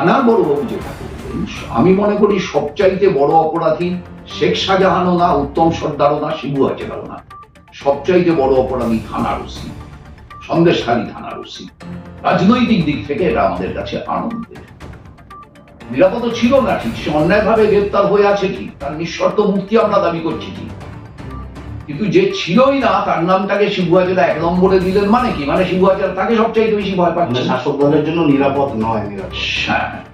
থানার বড়বাবু যেটা করলেন আমি মনে করি সবচাইতে বড় অপরাধী শেখ শাহজাহানও না, উত্তম সর্দারও না, শিবু হাজেরাও না। সবচাইতে বড় অপরাধী থানার ওসি, সন্দেশখালী থানার ওসি। রাজনৈতিক দিক থেকে এটা আমাদের কাছে আনন্দের। নিরাপদ ছিল না, ঠিক সে অন্যায়ভাবে গ্রেপ্তার হয়ে আছে কি? তার নিঃশর্ত মুক্তি আমরা দাবি করছি কি? কিন্তু যে ছিলই না তার নামটাকে শিবু হাজারা এক নম্বরে দিলেন মানে কি? মানে শিবু হাজারা তাকে সবচাইতে বেশি ভয় মানে পাচ্ছে শাসক দলের জন্য নিরাপদ নয় নিরাপদ। হ্যাঁ।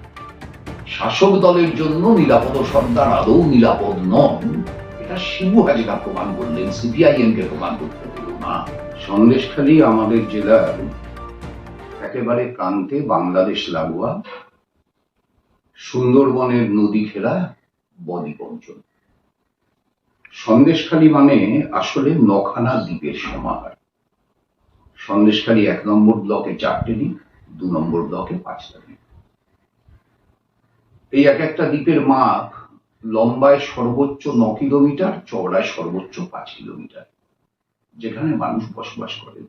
শাসক দলের জন্য নিরাপদ সর্দার আদৌ নিরাপদ নন। এটা শিবু হাজিরা প্রমাণ করলেন সিপিআইএম কে প্রমাণ করতে দিল না। সন্দেশখালী আমাদের জেলার একেবারে প্রান্তে বাংলাদেশ লাগোয়া সুন্দরবনের নদী ঘেরা বদ্বীপ অঞ্চল। সন্দেশখালী মানে আসলে নখানা দ্বীপের সমাহার। সন্দেশখালী এক নম্বর ব্লকে চারটে দ্বীপ, দু নম্বর ব্লকে পাঁচটা দ্বীপ। এই এক একটা দ্বীপের মাপ লম্বায় সর্বোচ্চ ন কিলোমিটার, চওড়ায় সর্বোচ্চ পাঁচ কিলোমিটার, যেখানে মানুষ বসবাস করে।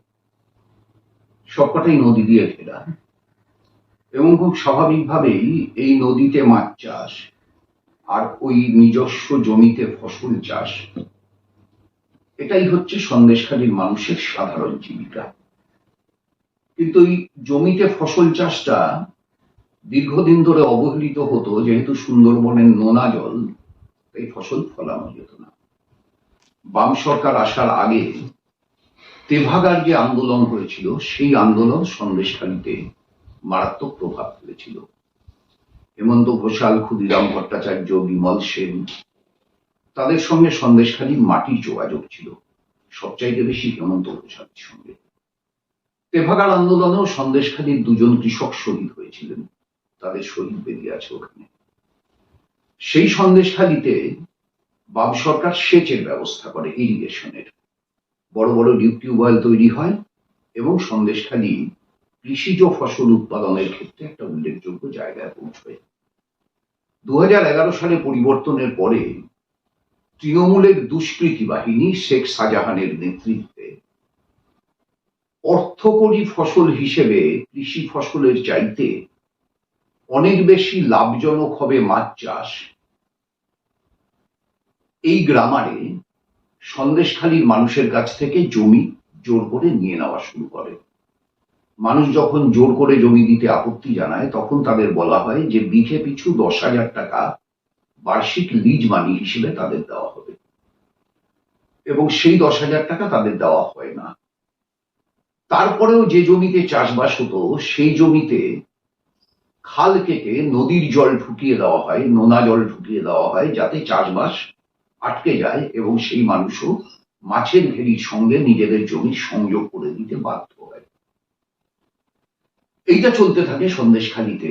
সবকটাই নদী দিয়ে ঘেরা। এবং খুব স্বাভাবিকভাবেই এই নদীতে মাছ চাষ আর ওই নিজস্ব জমিতে ফসল চাষ। এটাই হচ্ছে সন্দেশখালীর মানুষের সাধারণ জীবিকা। কিন্তু এই জমিতে ফসল চাষটা দীর্ঘদিন ধরে অবহেলিত হতো, যেহেতু সুন্দরবনের নোনা জল এই ফসল ফলানো যেত না। বাম সরকার আসার আগে তেভাগার যে আন্দোলন হয়েছিল, সেই আন্দোলন সন্দেশখালীতে মারাত্মক প্রভাব ফেলেছিল। হেমন্ত ঘোষাল, ক্ষুদিরাম ভট্টাচার্য, বিমল সেন, তাদের সঙ্গে সন্দেশখালী মাটির যোগাযোগ ছিল। সবচাইতে বেশি হেমন্ত ঘোষালের সঙ্গে। তেভাগার আন্দোলনেও সন্দেশখালীর দুজন কৃষক শহীদ হয়েছিলেন। তাদের শহীদ বেরিয়ে আছে ওখানে। সেই সন্দেশখালীতে বাম সরকার সেচের ব্যবস্থা করে, ইরিগেশনের। বড় বড় ডিপ টিউবওয়েল তৈরি হয় এবং সন্দেশখালী কৃষিজ ফসল উৎপাদনের ক্ষেত্রে একটা উল্লেখযোগ্য জায়গায় পৌঁছয় দু সালে পরিবর্তনের পরে তৃণমূলের দুষ্কৃতী বাহিনী শেখ শাহজাহানের নেতৃত্বে অর্থকরী ফসল হিসেবে কৃষি ফসলের চাইতে অনেক বেশি লাভজনক হবে মাছ চাষ। এই গ্রামারে সন্দেশখালীর মানুষের কাছ থেকে জমি জোর করে নিয়ে নেওয়া শুরু করে। মানুষ যখন জোর করে জমি দিতে আপত্তি জানায়, তখন তাদের বলা হয় যে বিঘে পিছু দশ হাজার টাকা বার্ষিক লিজ মানি হিসেবে তাদের দেওয়া হবে। এবং সেই দশ হাজার টাকা তাদের দেওয়া হয় না। তারপরেও যে জমিতে চাষবাস হতো, সেই জমিতে খাল কেটে নদীর জল ঢুকিয়ে দেওয়া হয়, নোনা জল ঢুকিয়ে দেওয়া হয়, যাতে চাষবাস আটকে যায় এবং সেই মানুষও মাছের ঘেরির সঙ্গে নিজেদের জমি সংযোগ করে দিতে বাধ্য হয়। এইটা চলতে থাকে সন্দেশখালীতে।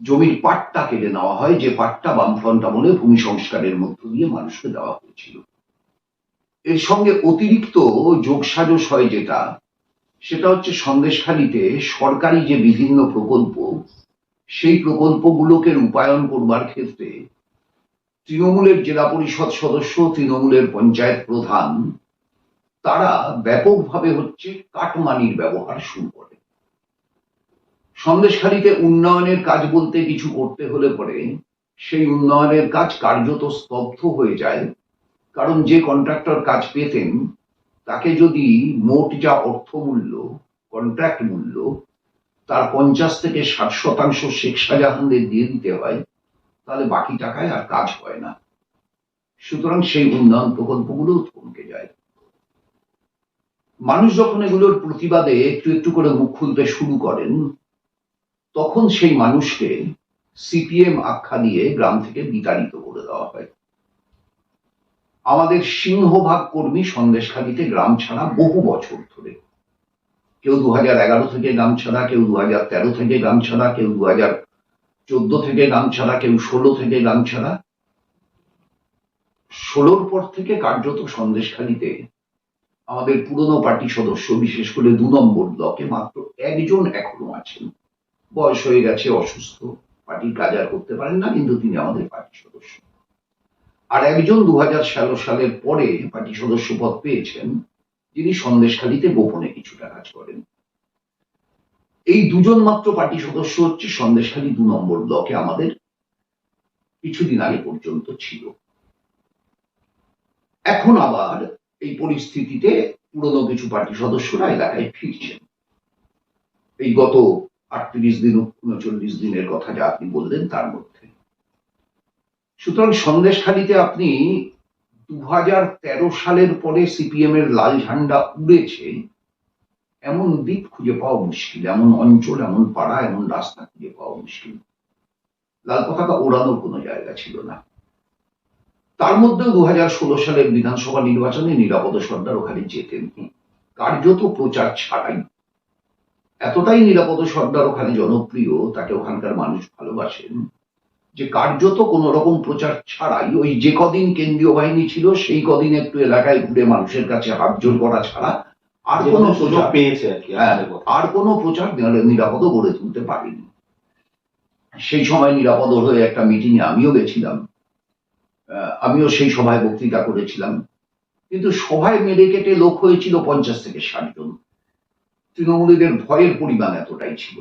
জমির পাট্টা কেটে নেওয়া হয়, যে পাট্টা বামফ্রন্ট আমলে ভূমি সংস্কারের মধ্য দিয়ে মানুষকে দেওয়া হয়েছিল। এর সঙ্গে অতিরিক্ত যোগসাজস হয় যেটা, সেটা হচ্ছে সন্দেশখালীতে সরকারি যে বিভিন্ন প্রকল্প, সেই প্রকল্পগুলোকে রূপায়ণ করবার ক্ষেত্রে তৃণমূলের জেলা পরিষদ সদস্য, তৃণমূলের পঞ্চায়েত প্রধান, তারা ব্যাপকভাবে হচ্ছে কাটমানির ব্যবহার শুরু করে। সন্দেশখালীতে উন্নয়নের কাজ বলতে কিছু করতে হলে পরে সেই উন্নয়নের কাজ কার্যত স্তব্ধ হয়ে যায়। কারণ যে কন্ট্রাক্টর কাজ পেতেন, তাকে যদি মোট যা অর্থমূল্য কন্ট্রাক্ট মূল্য, তার পঞ্চাশ থেকে ষাট শতাংশ শেখ শাহজাহানদের দিয়ে দিতে হয়, তাহলে বাকি টাকায় আর কাজ হয় না। সুতরাং সেই উন্নয়ন প্রকল্পগুলো থমকে যায়। মানুষ যখন এগুলোর প্রতিবাদে একটু একটু করে মুখ খুলতে শুরু করেন তখন সেই মানুষকে সিপিএম আখ্যা দিয়ে গ্রাম থেকে বিতাড়িত করে দেওয়া হয়। আমাদের সিংহভাগ কর্মী সন্দেশখালীতে গ্রাম ছাড়া বহু বছর ধরে। কেউ দু থেকে গ্রাম ছাড়া, কেউ দু থেকে গ্রাম ছাড়া, কেউ দু চোদ্দ থেকে গ্রাম ছাড়া, কেউ ষোলো থেকে গ্রাম ছাড়া। ষোলোর পর থেকে কার্যত সন্দেশখালীতে আমাদের পুরনো পার্টি সদস্য, বিশেষ করে দু নম্বর ব্লকে মাত্র একজন এখনও আছেন। বয়স হয়ে গেছে, অসুস্থ পার্টির কাজ আর করতে পারেন না, কিন্তু তিনি আমাদের পার্টি সদস্য। আর একজন দু হাজার সালের পরে পার্টি সদস্য পদ পেয়েছেন, যিনি সন্দেশখালীতে গোপনে কিছুটা কাজ করেন। এই দুজন মাত্র পার্টি সদস্য হচ্ছে সন্দেশখালী দু নম্বর ব্লকে আমাদের, কিছুদিন আগে পর্যন্ত ছিল। এখন আবার এই পরিস্থিতিতে পুরনো কিছু পার্টি সদস্যরা এলাকায় ফিরছেন। এই গত আটত্রিশ দিন, উনচল্লিশ দিনের কথা যা আপনি বললেন তার মধ্যে। সুতরাং সন্দেশখালীতে আপনি দু তেরো সালের পরে সিপিএম এর লাল ঝান্ডা উড়েছে, এমন দ্বীপ খুঁজে পাওয়া মুশকিল, এমন অঞ্চল, এমন পাড়া, এমন রাস্তা খুঁজে পাওয়া মুশকিল। লাল পতাকা ওড়ানোর কোনো জায়গা ছিল না। তার মধ্যে দু হাজার ষোলো সালের বিধানসভা নির্বাচনে নিরাপদ সর্দার ওখানে যেতেন। কার্যত প্রচার ছাড়াই এতটাই নিরাপদ সর্দার ওখানে জনপ্রিয় তাকে ওখানকার মানুষ ভালোবাসেন যে কার্যত কোন রকম প্রচার ছাড়াই ওই যে কদিন কেন্দ্রীয় বাহিনী ছিল সেই কদিন একটু এলাকায় ঘুরে মানুষের কাছে হাত জোর করা ছাড়া আর কোনো সুযোগ প্রচার পেয়েছে আর কি হ্যাঁ, কোনো প্রচার নিরাপদ গড়ে তুলতে পারেনি। সেই সময় নিরাপদ হয়ে একটা মিটিং এ আমিও গেছিলাম। আমিও সেই সভায় বক্তৃতা করেছিলাম। কিন্তু সভায় মেরে কেটে লোক হয়েছিল পঞ্চাশ থেকে ষাট জন। তৃণমূলীদের ভয়ের পরিমাণ এতটাই ছিল।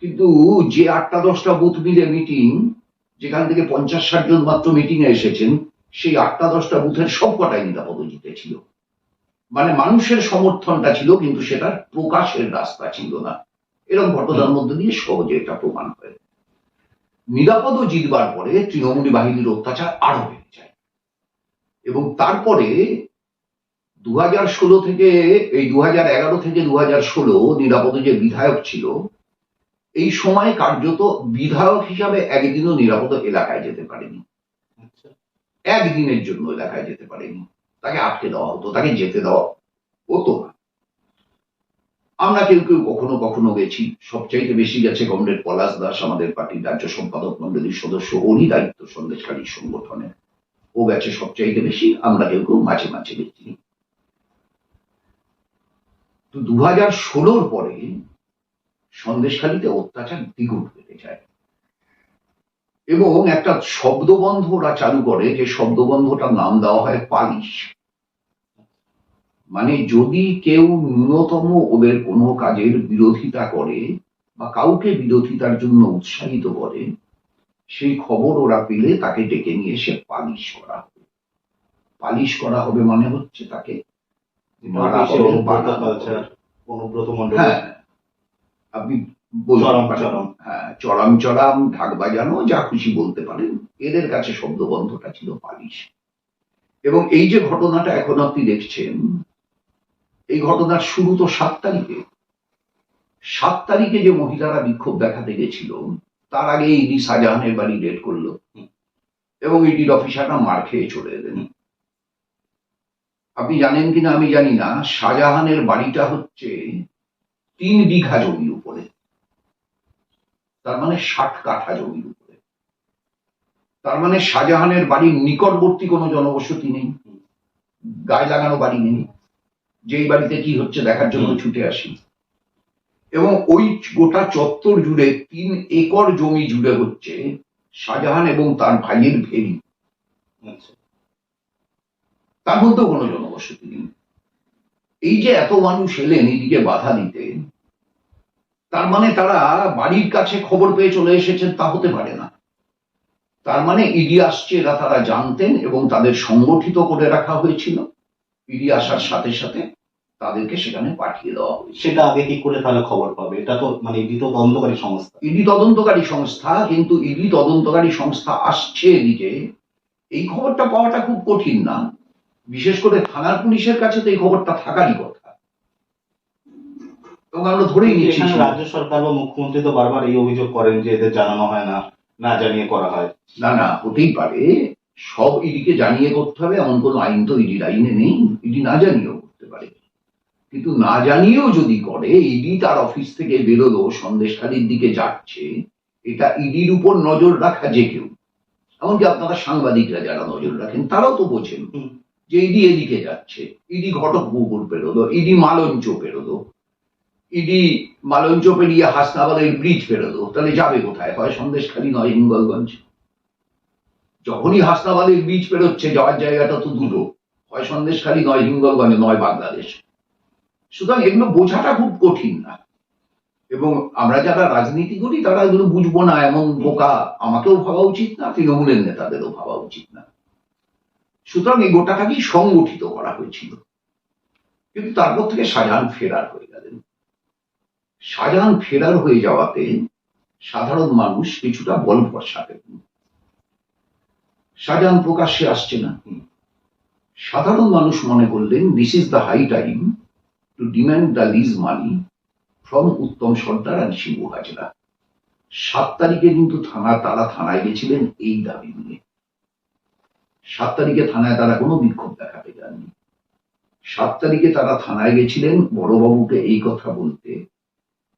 কিন্তু যে আটটা দশটা বুথ মিলে মিটিং যেখান থেকে পঞ্চাশ ষাট জন মাত্র মিটিং এ এসেছেন, সেই আটটা দশটা বুথের সবকটাই নিরাপদ জিতেছিল মানে মানুষের সমর্থনটা ছিল, কিন্তু সেটার প্রকাশের রাস্তা ছিল না। এরকম ঘটনার মধ্যে দিয়ে সহজে এটা প্রমাণ হয়। নিরাপদ জিতবার পরে তৃণমূলী বাহিনীর অত্যাচার আরও বেড়ে যায়। এবং তারপরে দু হাজার ষোলো থেকে এই দু হাজার এগারো থেকে দু হাজার ষোলো নিরাপদ যে বিধায়ক ছিল এই সময় কার্যত বিধায়ক হিসাবে একদিনও নিরাপদ এলাকায় যেতে পারেনি। আচ্ছা। একদিনের জন্য এলাকায় যেতে পারেনি। তাকে আটকে দেওয়া হতো তাকে যেতে দেওয়া হতো না। আমরা কেউ কেউ কখনো কখনো গেছি সবচাইতে বেশি গেছে কমরেড পলাশ দাস আমাদের পার্টির রাজ্য সম্পাদক মন্ডলীর সদস্য ওরই দায়িত্ব সন্দেশকারী সংগঠনে। ও গেছে সবচাইতে বেশি আমরা কেউ কেউ মাঝে মাঝে গেছি। তো দু হাজার ষোলোর পরে সন্দেশখালীতে অত্যাচার দ্বিগুণ বেড়ে যায়। এবং একটা শব্দবন্ধ ওরা চালু করে, যে শব্দবন্ধটার নাম দেওয়া হয় পালিশ। মানে যদি কেউ ন্যূনতম ওদের কোনো কাজের বিরোধিতা করে বা কাউকে বিরোধিতার জন্য উৎসাহিত করে, সেই খবর ওরা পেলে তাকে ডেকে নিয়ে এসে পালিশ করা হবে। পালিশ করা হবে মানে হচ্ছে তাকে অনুব্রত মন্ডল হ্যাঁ আপনি চরম, চরম। হ্যাঁ চরম চরম ঢাক বাজানো যা খুশি বলতে পারেন। এদের কাছে শব্দবন্ধটা ছিল পালিশ এবং এই যে ঘটনাটা এখন আপনি দেখছেন এই ঘটনার শুরু তো সাত তারিখে। সাত তারিখে যে মহিলারা বিক্ষোভ দেখাতে গেছিল তার আগে ইডি শাহজাহানের বাড়ি রেড করল। এবং ইডির অফিসাররা মার খেয়ে চলে এলেন। আপনি জানেন কিনা আমি জানি না শাহজাহানের বাড়িটা হচ্ছে তিন বিঘা জমির উপরে। তার মানে ষাট কাঠা জমির উপরে। তার মানে শাহজাহানের বাড়ির নিকটবর্তী কোনো জনবসতি নেই। গায়ে লাগানো বাড়ি নেই। যেই বাড়িতে কি হচ্ছে দেখার জন্য ছুটে আসি। এবং ওই গোটা চত্বর জুড়ে তিন একর জমি জুড়ে হচ্ছে শাহজাহান এবং তার ভাইয়ের ভেরি আচ্ছা। তার মধ্যেও কোনো জনবসতি নেই। এই যে এত মানুষ এলেন এদিকে বাধা দিতে তার মানে তারা বাড়ির কাছে খবর পেয়ে চলে এসেছেন তা হতে পারে না। তার মানে ইডি আসছে এরা তারা জানতেন এবং তাদের সংগঠিত করে রাখা হয়েছিল। ইডি আসার সাথে সাথে তাদেরকে সেখানে পাঠিয়ে দেওয়া হয়েছে। সেটা আগে কি করে তাহলে খবর পাবে। এটা তো মানে এটি তো তদন্তকারী সংস্থা। ইডি তদন্তকারী সংস্থা কিন্তু ইডি তদন্তকারী সংস্থা আসছে এদিকে। এই খবরটা পাওয়াটা খুব কঠিন না। বিশেষ করে থানার পুলিশের কাছে তো এই খবরটা থাকারই কথা। এবং আমরা ধরেই এখানে রাজ্য সরকার বা মুখ্যমন্ত্রী তো বারবার এই অভিযোগ করেন যে এদের জানানো হয় না না জানিয়ে করা হয়। না না হতেই পারে। সব ইডিকে জানিয়ে করতে হবে এমন কোনো আইন তো ইডির আইনে নেই। ইডি না জানিয়েও করতে পারে। কিন্তু না জানিয়েও যদি করে ইডি তার অফিস থেকে বেরোলো সন্দেশখালির দিকে যাচ্ছে এটা ইডির উপর নজর রাখা যে কেউ। এমনকি আপনারা সাংবাদিকরা যারা নজর রাখেন তারাও তো বোঝেন। যে ইডি এদিকে যাচ্ছে, ইডি ঘটকপুকুর পেরোলো, ইডি মালঞ্চ পেরোলো, ইডি মালঞ্চ পেরিয়ে হাসনাবাদের ব্রিজ পেরোলো, তাহলে যাবে কোথায়? হয় সন্দেশখালী, নয় হিঙ্গলগঞ্জ। যখনই হাসনাবাদের বীজ পেরোচ্ছে, যাওয়ার জায়গাটা তো দুটো। হয় সন্দেশখালী, নয় হিঙ্গলগঞ্জ, নয় বাংলাদেশ। সুতরাং এগুলো বোঝাটা খুব কঠিন না। এবং আমরা যারা রাজনীতি করি, তারা এগুলো বুঝব না, এমন বোকা আমাকেও ভাবা উচিত না, তৃণমূলের নেতাদেরও ভাবা উচিত না। সুতরাং এই গোটাটাকেই সংগঠিত করা হয়েছিল। কিন্তু তারপর থেকে শাহজাহান ফেরার হয়ে গেলেন। শাহজাহান ফেরার হয়ে যাওয়াতে সাধারণ মানুষ কিছুটা বল ভরসা পেলেন শাহজাহান প্রকাশ্যে আসছে না। সাধারণ মানুষ মনে করলেন this is the high time to demand the lease money from Uttam Sardar আর শিবু হাজরা। সাত তারিখে কিন্তু থানা, তারা থানায় গেছিলেন এই দাবি নিয়ে। সাত তারিখে থানায় তারা কোনো বিক্ষোভ দেখাতে যাননি সাত তারিখে তারা থানায় গেছিলেন বড়বাবুকে এই কথা বলতে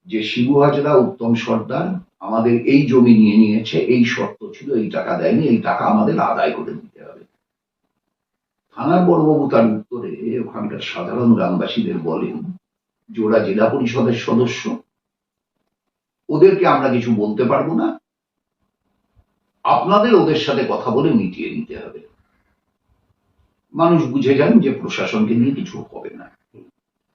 যে, শিবু হাজরা, উত্তম সর্দার, আমাদের এই জমি নিয়ে নিয়েছে, এই শর্ত ছিল, এই টাকা দেয়নি, এই টাকা আমাদের আদায় করে দিতে হবে। থানার বড়বাবু তার উত্তরে ওখানকার সাধারণ গ্রামবাসীদের বলেন, যে ওরা জেলা পরিষদের সদস্য, ওদেরকে আমরা কিছু বলতে পারব না। আপনাদের ওদের সাথে কথা বলে মিটিয়ে নিতে হবে। মানুষ বুঝে যান যে প্রশাসনকে নিয়ে কিছু হবে না।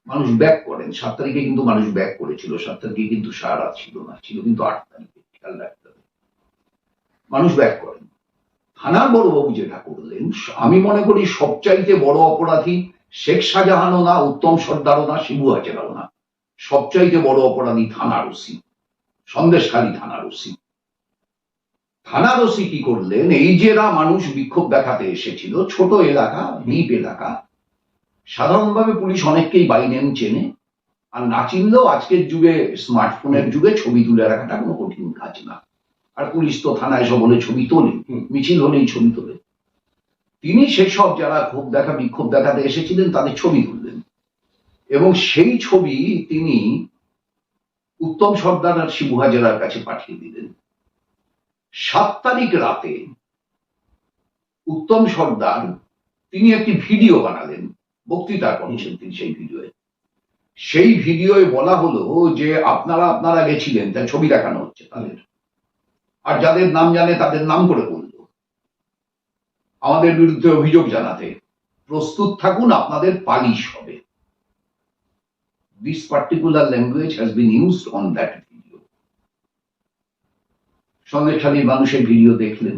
মানুষ ব্যাক করেন। সাত তারিখে কিন্তু মানুষ ব্যাক করেছিল। সাত তারিখে কিন্তু সারা ছিল না। ছিল কিন্তু আট তারিখে, খেয়াল রাখতে হবে। মানুষ ব্যাক করেন। থানার বড়বাবু যেটা করলেন, আমি মনে করি সবচাইতে বড় অপরাধী শেখ শাহজাহানও না, উত্তম সর্দারও না, শিবু হাজেরাও না। সবচাইতে বড় অপরাধী থানার ওসি, সন্দেশখালী থানার ওসি। ওসি কি করলেন? এই যেরা মানুষ বিক্ষোভ দেখাতে এসেছিল ছোট এলাকা দ্বীপ এলাকা সাধারণভাবে পুলিশ অনেককেই বাইনেন চেনে। আর না চিনলেও আজকের যুগে স্মার্টফোনের যুগে ছবি তুলে রাখাটা কোনো কঠিন কাজ না। আর পুলিশ তো থানায় সব বলে ছবি তোলে মিছিল হলেই ছবি তোলে। তিনি সেসব যারা ক্ষোভ দেখা বিক্ষোভ দেখাতে এসেছিলেন তাদের ছবি তুললেন। এবং সেই ছবি তিনি উত্তম সর্দার আর শিবু হাজারার কাছে পাঠিয়ে দিলেন। সাত তারিখ রাতে উত্তম সর্দার তিনি একটি ভিডিও বানালেন, বক্তৃতা করছেন তিনি সেই ভিডিওয়ে। সেই ভিডিওয়ে বলা হলো যে আপনারা আপনারা গেছিলেন, তার ছবি দেখানো হচ্ছে তাদের। আর যাদের নাম জানে তাদের নাম করে বলল। আমাদের বিরুদ্ধে অভিযোগ জানাতে প্রস্তুত থাকুন, আপনাদের পালিশ হবে। This particular language has been used on that video সন্দেশখালীর মানুষের ভিডিও দেখলেন।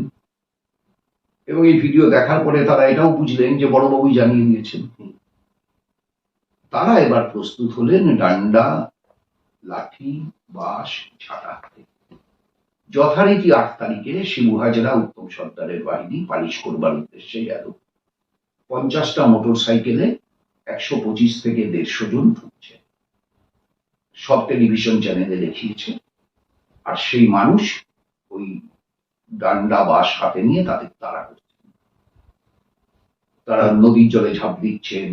এবং এই ভিডিও দেখার পরে তারা এটাও বুঝলেন যে বড়বাবুই জানিয়ে দিয়েছেন। তারা এবার প্রস্তুত হলেন ডান্ডা, লাঠি, বাঁশ ঝাঁটা যথারীতি আট তারিখে শিবু হাজরা উত্তম সর্দারের বাহিনী পালিশ করবার উদ্দেশ্যে গেল। পঞ্চাশটা মোটর সাইকেলে একশো পঁচিশ থেকে দেড়শো জন ঢুকছে সব টেলিভিশন চ্যানেলে দেখিয়েছে। আর সেই মানুষ ওই ডান্ডা বাঁশ হাতে নিয়ে তাদের তাড়া করছেন তারা নদীর জলে ঝাঁপ দিচ্ছেন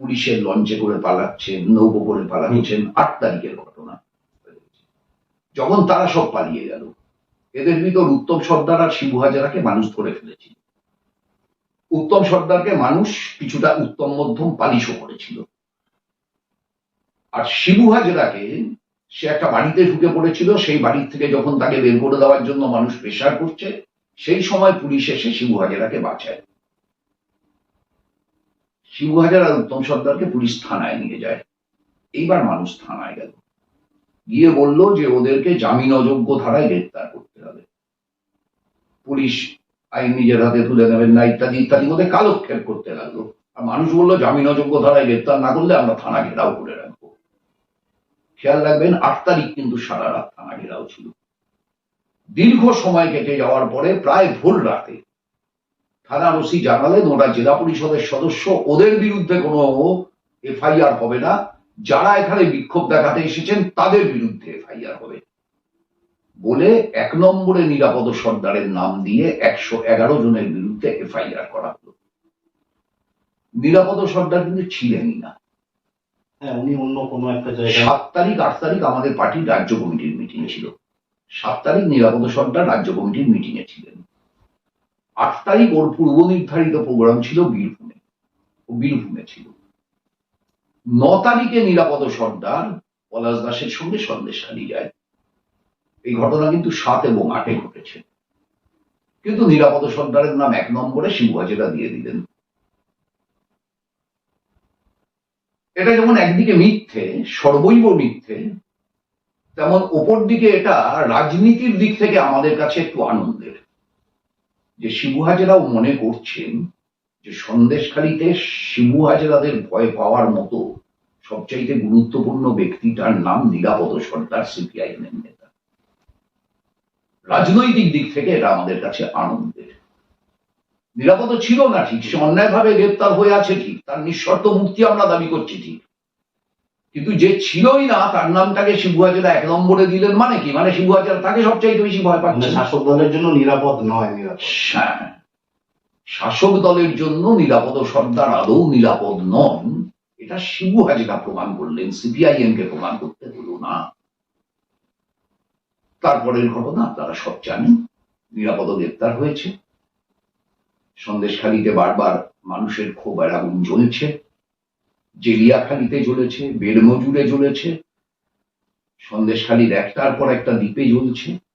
পুলিশের লঞ্চে করে পালাচ্ছেন নৌকো করে পালাচ্ছেন আট তারিখের ঘটনা যখন তারা সব পালিয়ে গেল এদের ভিতর উত্তম সর্দার আর শিবু হাজারাকে মানুষ ধরে ফেলেছিল উত্তম সর্দারকে মানুষ কিছুটা উত্তম মধ্যম পালিশও করেছিল। আর শিবু হাজরাকে সে একটা বাড়িতে ঢুকে পড়েছিল, সেই বাড়ির থেকে যখন তাকে বের করে দেওয়ার জন্য মানুষ প্রেশার করছে, সেই সময় পুলিশ এসে শিবু হাজারাকে বাঁচায়। শিবু হাজার উত্তম সর্দারকে পুলিশ থানায় নিয়ে যায়। এইবার মানুষ থানায় গেল। গিয়ে বলল যে ওদেরকে জামিন অযোগ্য ধারায় গ্রেপ্তার করতে হবে। পুলিশ আইন নিজের হাতে তুলে নেবেন না, ইত্যাদি ইত্যাদি। ওদের কালক্ষেপ করতে লাগল। আর মানুষ বলল, জামিন অযোগ্য ধারায় গ্রেপ্তার না করলে আমরা থানা ঘেরাও করে রাখব। খেয়াল রাখবেন, আট তারিখ কিন্তু সারা রাত থানা ঘেরাও ছিল। দীর্ঘ সময় কেটে যাওয়ার পরে প্রায় ভোর রাতে থানার ওসি জানালেন, ওরা জেলা পরিষদের সদস্য, ওদের বিরুদ্ধে কোনো এফআইআর হবে না। যারা এখানে বিক্ষোভ দেখাতে এসেছেন, তাদের বিরুদ্ধে এফআইআর হবে। বলে এক নম্বরে নিরাপদ সর্দারের নাম দিয়ে একশো এগারো জনের বিরুদ্ধে এফআইআর করা হলো। নিরাপদ সর্দার কিন্তু ছিলেনই না। হ্যাঁ উনি অন্য কোনো একটা জায়গায় সাত তারিখ, আট তারিখ আমাদের পার্টির রাজ্য কমিটির মিটিং ছিল। সাত তারিখ নিরাপদ সর্দার রাজ্য কমিটির মিটিং এ ছিলেন। আট তারিখ ওর পূর্ব নির্ধারিত প্রোগ্রাম ছিল বীরভূমে। ও বীরভূমে ছিল। ন তারিখে নিরাপদ সর্দার পলাশ দাসের সঙ্গে সন্দেশখালী যায়। এই ঘটনা কিন্তু সাত এবং আটে ঘটেছে। কিন্তু নিরাপদ সর্দারের নাম এক নম্বরে শিবহাজেরা দিয়ে দিলেন। এটা যেমন একদিকে মিথ্যে, সর্বৈব মিথ্যে, তেমন ওপর দিকে এটা রাজনীতির দিক থেকে আমাদের কাছে একটু আনন্দের। যে শিবু হাজেরাও মনে করছেন যে সন্দেশখালিতে শিবু হাজেরাদের ভয় পাওয়ার মতো সবচাইতে গুরুত্বপূর্ণ ব্যক্তিটার নাম নিরাপদ সর্দার সিপিআইএম নেতা। রাজনৈতিক দিক থেকে এটা আমাদের কাছে আনন্দের। নিরাপদ ছিল না ঠিক সে অন্যায়ভাবে গ্রেপ্তার হয়ে আছে ঠিক তার নিঃশর্ত মুক্তি আমরা দাবি করছি ঠিক। কিন্তু যে ছিলই না তার নামটাকে শিবু হাজারা এক নম্বরে দিলেন মানে কি? মানে শিবু হাজারা তাকে সবচাইতে বেশি ভয় মানে পাচ্ছে শাসক দলের জন্য নিরাপদ নয় নিরাপদ। হ্যাঁ। শাসক দলের জন্য নিরাপদ সর্দার আদৌ নিরাপদ নন এটা শিবু হাজিরা প্রমাণ করলেন সিপিআইএম কে প্রমাণ করতে হলো না। তারপরের ঘটনা আপনারা সব জানেন নিরাপদ গ্রেপ্তার হয়েছে। সন্দেশখালিতে বারবার মানুষের ক্ষোভের আগুন জ্বলছে। জেলিয়াখালিতে জ্বলেছে, বেলমজুরে জ্বলেছে, সন্দেশখালির একটার পর একটা দ্বীপে জ্বলছে।